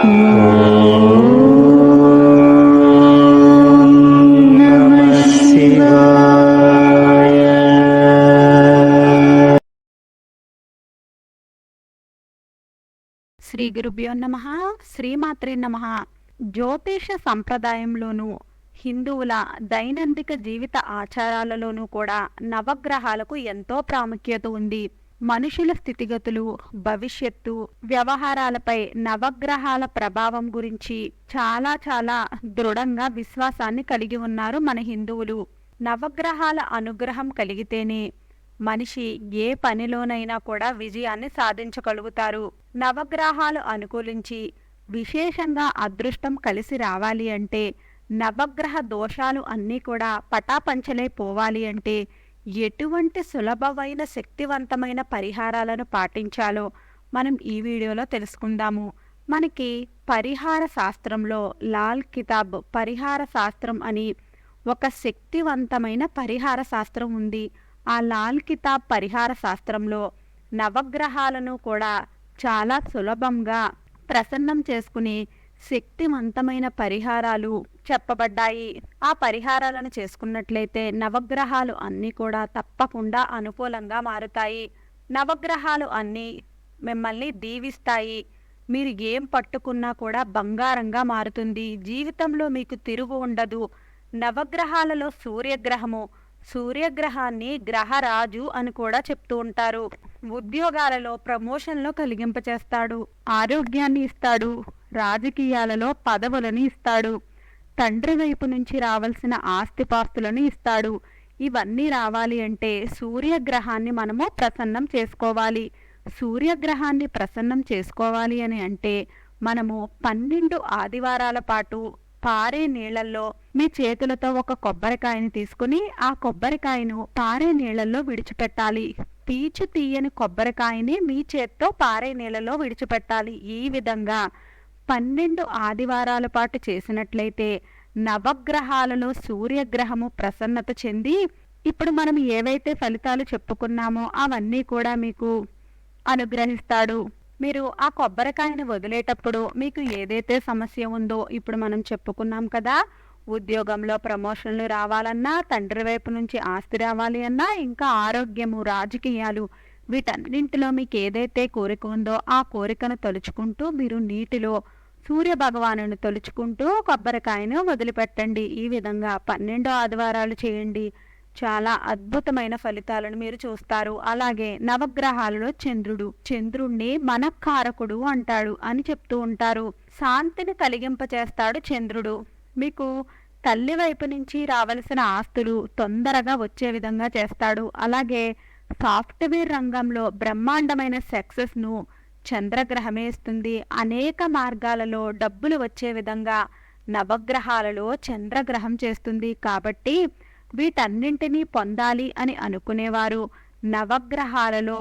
శ్రీ గురుభ్యో నమ శ్రీమాత్రే నమ. జ్యోతిష సంప్రదాయంలోనూ హిందువుల దైనందిక జీవిత ఆచారాలలోనూ కూడా నవగ్రహాలకు ఎంతో ప్రాముఖ్యత ఉంది. మనుషుల స్థితిగతులు భవిష్యత్తు వ్యవహారాలపై నవగ్రహాల ప్రభావం గురించి చాలా చాలా దృఢంగా విశ్వాసాన్ని కలిగి ఉన్నారు మన హిందువులు. నవగ్రహాల అనుగ్రహం కలిగితేనే మనిషి ఏ పనిలోనైనా కూడా విజయాన్ని సాధించగలుగుతారు. నవగ్రహాలు అనుకూలించి విశేషంగా అదృష్టం కలిసి రావాలి అంటే నవగ్రహ దోషాలు అన్నీ కూడా పటాపంచలై పోవాలి అంటే ఎటువంటి సులభమైన శక్తివంతమైన పరిహారాలను పాటించాలో మనం ఈ వీడియోలో తెలుసుకుందాము. మనకి పరిహార శాస్త్రంలో లాల్ కితాబ్ పరిహార శాస్త్రం అని ఒక శక్తివంతమైన పరిహార శాస్త్రం ఉంది. ఆ లాల్ కితాబ్ పరిహార శాస్త్రంలో నవగ్రహాలను కూడా చాలా సులభంగా ప్రసన్నం చేసుకుని శక్తివంతమైన పరిహారాలు చెప్పబడ్డాయి. ఆ పరిహారాలను చేసుకున్నట్లయితే నవగ్రహాలు అన్నీ కూడా తప్పకుండా అనుకూలంగా మారుతాయి. నవగ్రహాలు అన్నీ మిమ్మల్ని దీవిస్తాయి. మీరు ఏం పట్టుకున్నా కూడా బంగారంగా మారుతుంది. జీవితంలో మీకు తిరుగు ఉండదు. నవగ్రహాలలో సూర్యగ్రహము సూర్యగ్రహాన్ని గ్రహరాజు అని కూడా చెప్తూ ఉంటారు. ఉద్యోగాలలో ప్రమోషన్లో కలిగింపచేస్తాడు. ఆరోగ్యాన్ని ఇస్తాడు. రాజకీయాలలో పదవులను ఇస్తాడు. తండ్రి వైపు నుంచి రావాల్సిన ఆస్తిపాస్తులను ఇస్తాడు. ఇవన్నీ రావాలి అంటే సూర్యగ్రహాన్ని మనము ప్రసన్నం చేసుకోవాలి. సూర్యగ్రహాన్ని ప్రసన్నం చేసుకోవాలి అని అంటే మనము పన్నెండు ఆదివారాల పాటు పారే నీళ్ళల్లో మీ చేతులతో ఒక కొబ్బరికాయని తీసుకుని ఆ కొబ్బరికాయను పారే నీళ్ళలో విడిచిపెట్టాలి. పీచు తీయని కొబ్బరికాయని మీ చేత్తో పారే నీళ్ళలో విడిచిపెట్టాలి. ఈ విధంగా పన్నెండు ఆదివారాల పాటు చేసినట్లయితే నవగ్రహాలలో సూర్యగ్రహము ప్రసన్నత చెంది ఇప్పుడు మనం ఏవైతే ఫలితాలు చెప్పుకున్నామో అవన్నీ కూడా మీకు అనుగ్రహిస్తాడు. మీరు ఆ కొబ్బరికాయను వదిలేటప్పుడు మీకు ఏదైతే సమస్య ఉందో ఇప్పుడు మనం చెప్పుకున్నాం కదా ఉద్యోగంలో ప్రమోషన్లు రావాలన్నా తండ్రి వైపు నుంచి ఆస్తి రావాలి అన్నా ఇంకా ఆరోగ్యము రాజకీయాలు వీటన్నింటిలో మీకు ఏదైతే కోరిక ఉందో ఆ కోరికను తలుచుకుంటూ మీరు నీటిలో సూర్య భగవాను తలుచుకుంటూ కొబ్బరికాయను వదిలిపెట్టండి. ఈ విధంగా పన్నెండో ఆదివారాలు చేయండి. చాలా అద్భుతమైన ఫలితాలను మీరు చూస్తారు. అలాగే నవగ్రహాలలో చంద్రుడు చంద్రుణ్ణి మనఃకారకుడు అంటాడు అని చెప్తూ ఉంటారు. శాంతిని కలిగింపచేస్తాడు చంద్రుడు. మీకు తల్లి వైపు నుంచి రావలసిన ఆస్తులు తొందరగా వచ్చే విధంగా చేస్తాడు. అలాగే సాఫ్ట్వేర్ రంగంలో బ్రహ్మాండమైన సక్సెస్ను చంద్రగ్రహమేస్తుంది. అనేక మార్గాలలో డబ్బులు వచ్చే విధంగా నవగ్రహాలలో చంద్రగ్రహం చేస్తుంది. కాబట్టి వీటన్నింటినీ పొందాలి అని అనుకునేవారు. నవగ్రహాలలో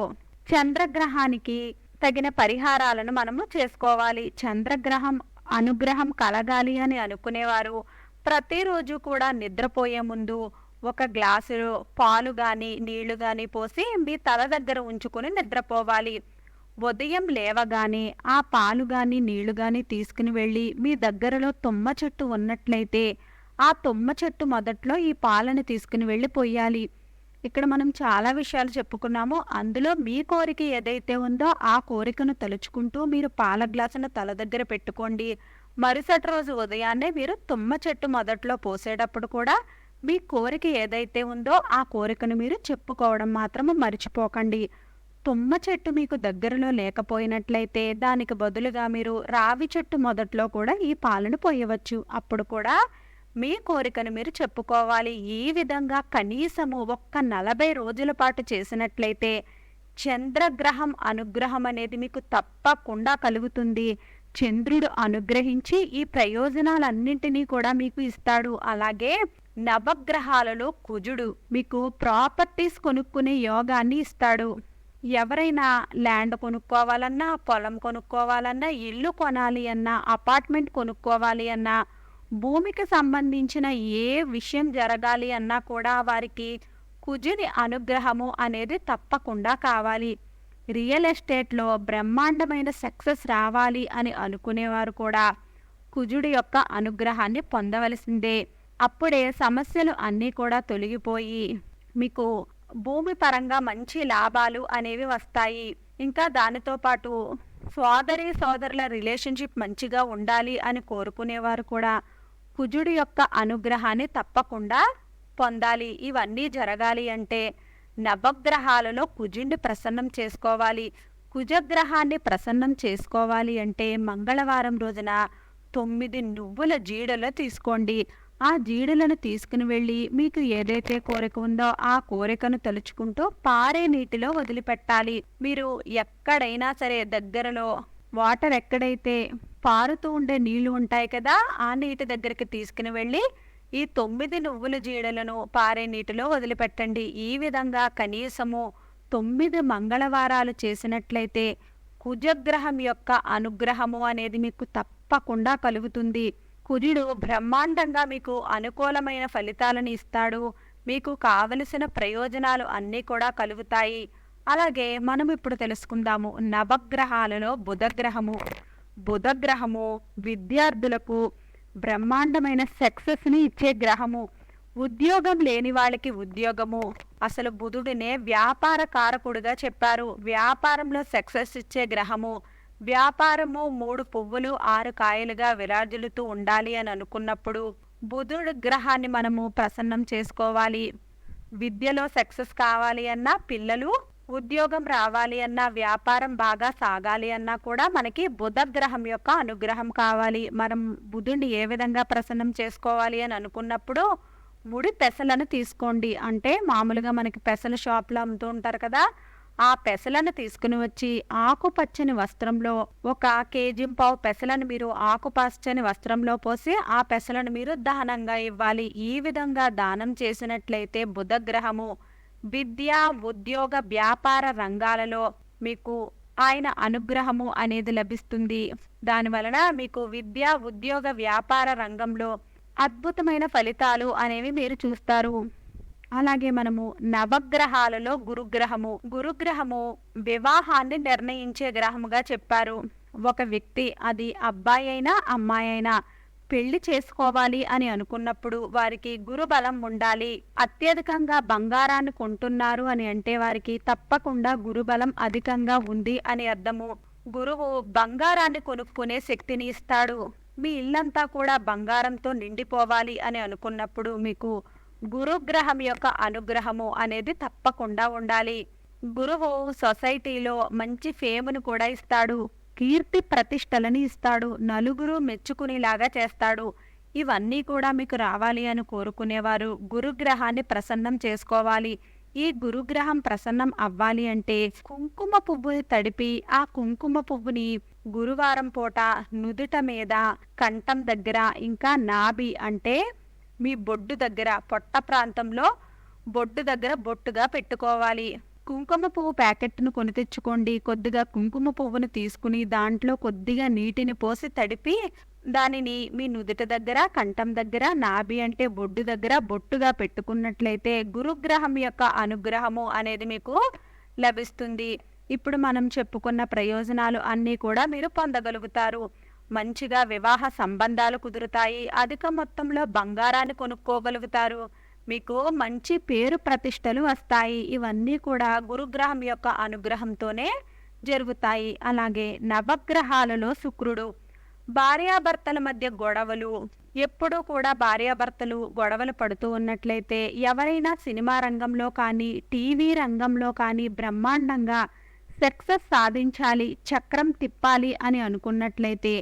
చంద్రగ్రహానికి తగిన పరిహారాలను మనము చేసుకోవాలి. చంద్రగ్రహం అనుగ్రహం కలగాలి అని అనుకునేవారు. ప్రతిరోజు కూడా నిద్రపోయే ముందు ఒక గ్లాసులో పాలు కానీ నీళ్ళు కానీ పోసి మీ తల దగ్గర ఉంచుకొని నిద్రపోవాలి. ఉదయం లేవగానే ఆ పాలు కానీ నీళ్ళు కానీ తీసుకుని వెళ్ళి మీ దగ్గరలో తుమ్మ చెట్టు ఉన్నట్లయితే ఆ తుమ్మ చెట్టు మొదట్లో ఈ పాలను తీసుకుని వెళ్ళి పోయాలి ఇక్కడ మనం చాలా విషయాలు చెప్పుకున్నాము. అందులో మీ కోరిక ఏదైతే ఉందో ఆ కోరికను తలుచుకుంటూ మీరు పాల గ్లాసును తల దగ్గర పెట్టుకోండి. మరుసటి రోజు ఉదయాన్నే మీరు తుమ్మ చెట్టు మొదట్లో పోసేటప్పుడు కూడా మీ కోరిక ఏదైతే ఉందో ఆ కోరికను మీరు చెప్పుకోవడం మాత్రము మర్చిపోకండి. తుమ్మ చెట్టు మీకు దగ్గరలో లేకపోయినట్లయితే దానికి బదులుగా మీరు రావి చెట్టు మొదట్లో కూడా ఈ పాలను పోయవచ్చు. అప్పుడు కూడా మీ కోరికను మీరు చెప్పుకోవాలి. ఈ విధంగా కనీసము ఒక్క నలభై రోజుల పాటు చేసినట్లయితే చంద్రగ్రహం అనుగ్రహం అనేది మీకు తప్పకుండా కలుగుతుంది. చంద్రుడు అనుగ్రహించి ఈ ప్రయోజనాలన్నింటినీ కూడా మీకు ఇస్తాడు. అలాగే నవగ్రహాలలో కుజుడు మీకు ప్రాపర్టీస్ కొనుక్కునే యోగాన్ని ఇస్తాడు. ఎవరైనా ల్యాండ్ కొనుక్కోవాలన్నా పొలం కొనుక్కోవాలన్నా ఇల్లు కొనాలి అన్నా అపార్ట్మెంట్ కొనుక్కోవాలి అన్నా భూమికి సంబంధించిన ఏ విషయం జరగాలి అన్నా కూడా వారికి కుజుని అనుగ్రహము అనేది తప్పకుండా కావాలి. రియల్ ఎస్టేట్లో బ్రహ్మాండమైన సక్సెస్ రావాలి అని అనుకునేవారు కూడా కుజుడి యొక్క అనుగ్రహాన్ని పొందవలసిందే. అప్పుడే సమస్యలు అన్నీ కూడా తొలగిపోయి మీకు భూమి పరంగా మంచి లాభాలు అనేవి వస్తాయి. ఇంకా దానితో పాటు సోదరి సోదరుల రిలేషన్షిప్ మంచిగా ఉండాలి అని కోరుకునేవారు కూడా. కుజుడి యొక్క అనుగ్రహాన్ని తప్పకుండా పొందాలి. ఇవన్నీ జరగాలి అంటే నవగ్రహాలలో కుజుడిని ప్రసన్నం చేసుకోవాలి. కుజగ్రహాన్ని ప్రసన్నం చేసుకోవాలి అంటే మంగళవారం రోజున తొమ్మిది నువ్వుల జీడలు తీసుకోండి. ఆ జీడలను తీసుకుని వెళ్ళి మీకు ఏదైతే కోరిక ఉందో ఆ కోరికను తలుచుకుంటూ పారే నీటిలో వదిలిపెట్టాలి. మీరు ఎక్కడైనా సరే దగ్గరలో వాటర్ ఎక్కడైతే పారుతూ ఉండే నీళ్ళు ఉంటాయి కదా ఆ నీటి దగ్గరికి తీసుకుని వెళ్ళి ఈ తొమ్మిది నువ్వుల జీడలను పారే నీటిలో వదిలిపెట్టండి. ఈ విధంగా కనీసము తొమ్మిది మంగళవారాలు చేసినట్లయితే కుజగ్రహం యొక్క అనుగ్రహము అనేది మీకు తప్పకుండా కలుగుతుంది. కుజుడు బ్రహ్మాండంగా మీకు అనుకూలమైన ఫలితాలను ఇస్తాడు. మీకు కావలసిన ప్రయోజనాలు అన్నీ కూడా కలుగుతాయి. అలాగే మనం ఇప్పుడు తెలుసుకుందాము నవగ్రహాలలో బుధగ్రహము. బుధగ్రహము విద్యార్థులకు బ్రహ్మాండమైన సక్సెస్ని ఇచ్చే గ్రహము. ఉద్యోగం లేని వాళ్ళకి ఉద్యోగము. అసలు బుధుడినే వ్యాపార కారకుడుగా చెప్పారు. వ్యాపారంలో సక్సెస్ ఇచ్చే గ్రహము. వ్యాపారము మూడు పువ్వులు ఆరు కాయలుగా విరాజులుతూ ఉండాలి అని అనుకున్నప్పుడు బుధుడు గ్రహాన్ని మనము ప్రసన్నం చేసుకోవాలి. విద్యలో సక్సెస్ కావాలి అన్నా పిల్లలు ఉద్యోగం రావాలి అన్నా వ్యాపారం బాగా సాగాలి అన్నా కూడా మనకి బుధ గ్రహం యొక్క అనుగ్రహం కావాలి. మనం బుధుడిని ఏ విధంగా ప్రసన్నం చేసుకోవాలి అని అనుకున్నప్పుడు ముడి పెసలను తీసుకోండి. అంటే మామూలుగా మనకి పెసల షాప్లో అమ్ముతూ ఉంటారు కదా ఆ పెసలను తీసుకుని వచ్చి ఆకుపచ్చని వస్త్రంలో ఒక కేజీ పావు పెసలను మీరు ఆకుపచ్చని వస్త్రంలో పోసి ఆ పెసలను మీరు దానంగా ఇవ్వాలి. ఈ విధంగా దానం చేసినట్లయితే బుధగ్రహము విద్య ఉద్యోగ వ్యాపార రంగాలలో మీకు ఆయన అనుగ్రహము అనేది లభిస్తుంది. దాని వలన మీకు విద్య ఉద్యోగ వ్యాపార రంగంలో అద్భుతమైన ఫలితాలు అనేవి మీరు చూస్తారు. అలాగే మనము నవగ్రహాలలో గురుగ్రహము గురుగ్రహము వివాహాన్ని నిర్ణయించే గ్రహముగా చెప్పారు. ఒక వ్యక్తి అది అబ్బాయి అయినా అమ్మాయి అయినా పెళ్ళి చేసుకోవాలి అని అనుకున్నప్పుడు వారికి గురుబలం ఉండాలి. అత్యధికంగా బంగారాన్ని కొంటున్నారు అని అంటే వారికి తప్పకుండా గురుబలం అధికంగా ఉంది అని అర్థము. గురువు బంగారాన్ని కొనుక్కునే శక్తిని ఇస్తాడు. మీ ఇల్లంతా కూడా బంగారంతో నిండిపోవాలి అని అనుకున్నప్పుడు మీకు గురుగ్రహం యొక్క అనుగ్రహము అనేది తప్పకుండా ఉండాలి. గురువు సొసైటీలో మంచి ఫేమును కూడా ఇస్తాడు. కీర్తి ప్రతిష్టలని ఇస్తాడు. నలుగురు మెచ్చుకునేలాగా చేస్తాడు. ఇవన్నీ కూడా మీకు రావాలి అని కోరుకునేవారు. గురుగ్రహాన్ని ప్రసన్నం చేసుకోవాలి. ఈ గురుగ్రహం ప్రసన్నం అవ్వాలి అంటే కుంకుమ పువ్వుని తడిపి ఆ కుంకుమ పువ్వుని గురువారం పూట నుదుట మీద కంఠం దగ్గర ఇంకా నాభి అంటే మీ బొడ్డు దగ్గర పొట్ట ప్రాంతంలో బొడ్డు దగ్గర బొట్టుగా పెట్టుకోవాలి. కుంకుమ పువ్వు ప్యాకెట్ను కొని తెచ్చుకోండి. కొద్దిగా కుంకుమ పువ్వును తీసుకుని దాంట్లో కొద్దిగా నీటిని పోసి తడిపి దానిని మీ నుదుట దగ్గర కంఠం దగ్గర నాభి అంటే బొడ్డు దగ్గర బొట్టుగా పెట్టుకున్నట్లయితే గురుగ్రహం యొక్క అనుగ్రహము అనేది మీకు లభిస్తుంది. ఇప్పుడు మనం చెప్పుకున్న ప్రయోజనాలు అన్నీ కూడా మీరు పొందగలుగుతారు. మంచిగా వివాహ సంబంధాలు కుదురుతాయి. అధిక మొత్తంలో బంగారాన్ని కొనుక్కోగలుగుతారు. మీకు మంచి పేరు ప్రతిష్టలు వస్తాయి. ఇవన్నీ కూడా గురుగ్రహం యొక్క అనుగ్రహంతోనే జరుగుతాయి. అలాగే నవగ్రహాలలో శుక్రుడు భార్యాభర్తల మధ్య గొడవలు ఎప్పుడూ కూడా భార్యాభర్తలు గొడవలు పడుతూ ఉన్నట్లయితే ఎవరైనా సినిమా రంగంలో కానీ టీవీ రంగంలో కానీ బ్రహ్మాండంగా సక్సెస్ సాధించాలి చక్రం తిప్పాలి అని అనుకున్నట్లయితే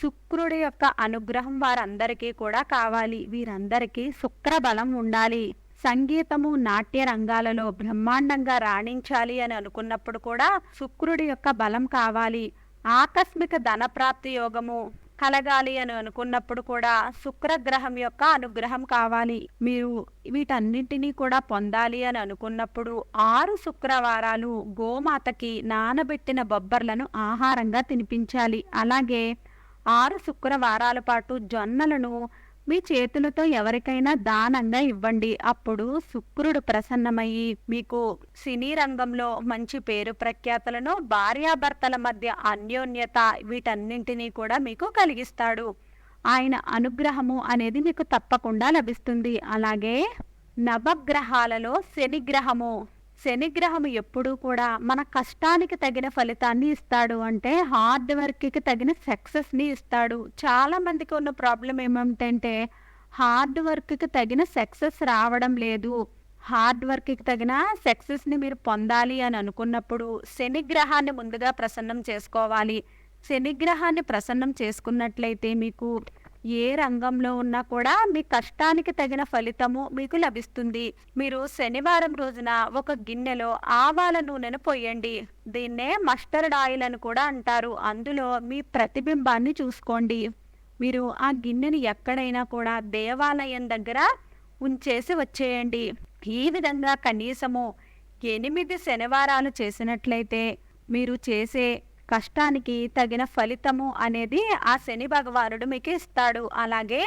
శుక్రుడి యొక్క అనుగ్రహం వారందరికీ కూడా కావాలి. వీరందరికీ శుక్ర బలం ఉండాలి. సంగీతము నాట్య రంగాలలో బ్రహ్మాండంగా రాణించాలి అని అనుకున్నప్పుడు కూడా శుక్రుడి యొక్క బలం కావాలి. ఆకస్మిక ధనప్రాప్తి యోగము కలగాలి అని అనుకున్నప్పుడు కూడా శుక్రగ్రహం యొక్క అనుగ్రహం కావాలి. మీరు వీటన్నింటినీ కూడా పొందాలి అని అనుకున్నప్పుడు ఆరు శుక్రవారాలు గోమాతకి నానబెట్టిన బొబ్బర్లను ఆహారంగా తినిపించాలి. అలాగే ఆరు శుక్రవారాల పాటు జొన్నలను మీ చేతులతో ఎవరికైనా దానంగా ఇవ్వండి. అప్పుడు శుక్రుడు ప్రసన్నమయ్యి మీకు సినీ రంగంలో మంచి పేరు ప్రఖ్యాతలను భార్యాభర్తల మధ్య అన్యోన్యత వీటన్నింటినీ కూడా మీకు కలిగిస్తాడు. ఆయన అనుగ్రహము అనేది మీకు తప్పకుండా లభిస్తుంది. అలాగే నవగ్రహాలలో శనిగ్రహము శనిగ్రహం ఎప్పుడూ కూడా మన కష్టానికి తగిన ఫలితాన్ని ఇస్తాడు. అంటే హార్డ్ వర్క్కి తగిన సక్సెస్ని ఇస్తాడు. చాలా మందికి ఉన్న ప్రాబ్లం ఏమిటంటే హార్డ్ వర్క్కి తగిన సక్సెస్ రావడం లేదు. హార్డ్ వర్క్కి తగిన సక్సెస్ని మీరు పొందాలి అని అనుకున్నప్పుడు శనిగ్రహాన్ని ముందుగా ప్రసన్నం చేసుకోవాలి. శనిగ్రహాన్ని ప్రసన్నం చేసుకున్నట్లయితే మీకు ఏ రంగంలో ఉన్నా కూడా మీ కష్టానికి తగిన ఫలితము మీకు లభిస్తుంది. మీరు శనివారం రోజున ఒక గిన్నెలో ఆవాల నూనెను పోయండి. దీన్నే మస్టర్డ్ ఆయిల్ అని కూడా అంటారు. అందులో మీ ప్రతిబింబాన్ని చూసుకోండి. మీరు ఆ గిన్నెని ఎక్కడైనా కూడా దేవాలయం దగ్గర ఉంచేసి వచ్చేయండి. ఈ విధంగా కనీసము ఎనిమిది శనివారాలు చేసినట్లయితే మీరు చేసే కష్టానికి తగిన ఫలితము అనేది ఆ శని భగవానుడు మీకు ఇస్తాడు. అలాగే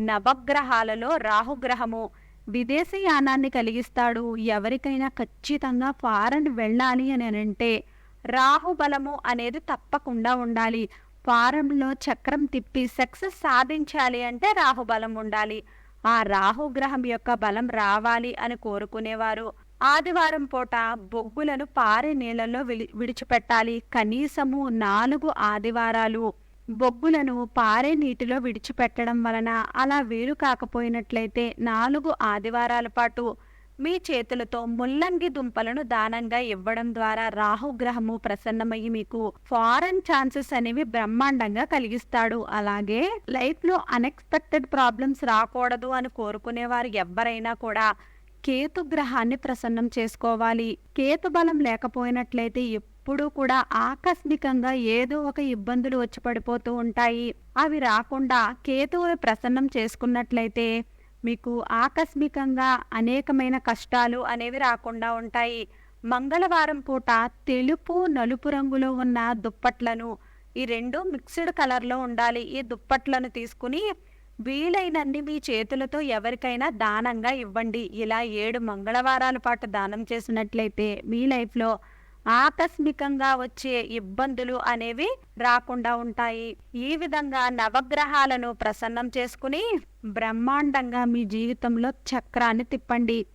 నవగ్రహాలలో రాహుగ్రహము విదేశీ యానాన్ని కలిగిస్తాడు. ఎవరికైనా ఖచ్చితంగా ఫారెన్ వెళ్ళాలి అని అంటే రాహుబలము అనేది తప్పకుండా ఉండాలి. ఫారంలో చక్రం తిప్పి సక్సెస్ సాధించాలి అంటే రాహుబలం ఉండాలి. ఆ రాహుగ్రహం యొక్క బలం రావాలి అని కోరుకునేవారు. ఆదివారం పూట బొగ్గులను పారే నీళ్ళలో విడి విడిచిపెట్టాలి. కనీసము నాలుగు ఆదివారాలు బొగ్గులను పారే నీటిలో విడిచిపెట్టడం వలన అలా వీలు కాకపోయినట్లయితే నాలుగు ఆదివారాల పాటు మీ చేతులతో ముల్లంగి దుంపలను దానంగా ఇవ్వడం ద్వారా రాహుగ్రహము ప్రసన్నమయ్యి మీకు ఫారెన్ ఛాన్సెస్ అనేవి బ్రహ్మాండంగా కలిగిస్తాడు. అలాగే లైఫ్లో అన్ఎక్స్పెక్టెడ్ ప్రాబ్లమ్స్ రాకూడదు అని కోరుకునేవారు ఎవరైనా కూడా. కేతు గ్రహాన్ని ప్రసన్నం చేసుకోవాలి. కేతు బలం లేకపోయినట్లయితే ఎప్పుడూ కూడా ఆకస్మికంగా ఏదో ఒక ఇబ్బందులు వచ్చి పడిపోతూ ఉంటాయి. అవి రాకుండా కేతువుని ప్రసన్నం చేసుకున్నట్లయితే మీకు ఆకస్మికంగా అనేకమైన కష్టాలు అనేవి రాకుండా ఉంటాయి. మంగళవారం పూట తెలుపు నలుపు రంగులో ఉన్న దుప్పట్లను ఈ రెండు మిక్స్డ్ కలర్లో ఉండాలి. ఈ దుప్పట్లను తీసుకుని వీలైనన్ని మీ చేతులతో ఎవరికైనా దానంగా ఇవ్వండి. ఇలా ఏడు మంగళవారాల పాటు దానం చేసినట్లయితే మీ లైఫ్లో ఆకస్మికంగా వచ్చే ఇబ్బందులు అనేవి రాకుండా ఉంటాయి. ఈ విధంగా నవగ్రహాలను ప్రసన్నం చేసుకుని బ్రహ్మాండంగా మీ జీవితంలో చక్రాన్ని తిప్పండి.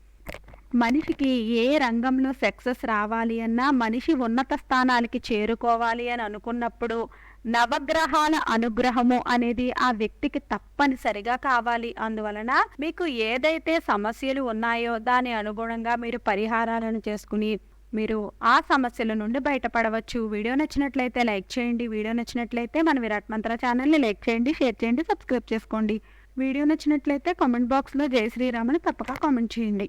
మనిషికి ఏ రంగంలో సక్సెస్ రావాలి అన్నా మనిషి ఉన్నత స్థానాలకి చేరుకోవాలి అని అనుకున్నప్పుడు నవగ్రహాల అనుగ్రహము అనేది ఆ వ్యక్తికి తప్పనిసరిగా కావాలి. అందువలన మీకు ఏదైతే సమస్యలు ఉన్నాయో దాని అనుగుణంగా మీరు పరిహారాలను చేసుకుని మీరు ఆ సమస్యల నుండి బయటపడవచ్చు. వీడియో నచ్చినట్లయితే లైక్ చేయండి. వీడియో నచ్చినట్లయితే మన విరాట్ మంత్ర ఛానల్ని లైక్ చేయండి షేర్ చేయండి సబ్స్క్రైబ్ చేసుకోండి. వీడియో నచ్చినట్లయితే కామెంట్ బాక్స్లో జై శ్రీరామ్ అని తప్పక కామెంట్ చేయండి.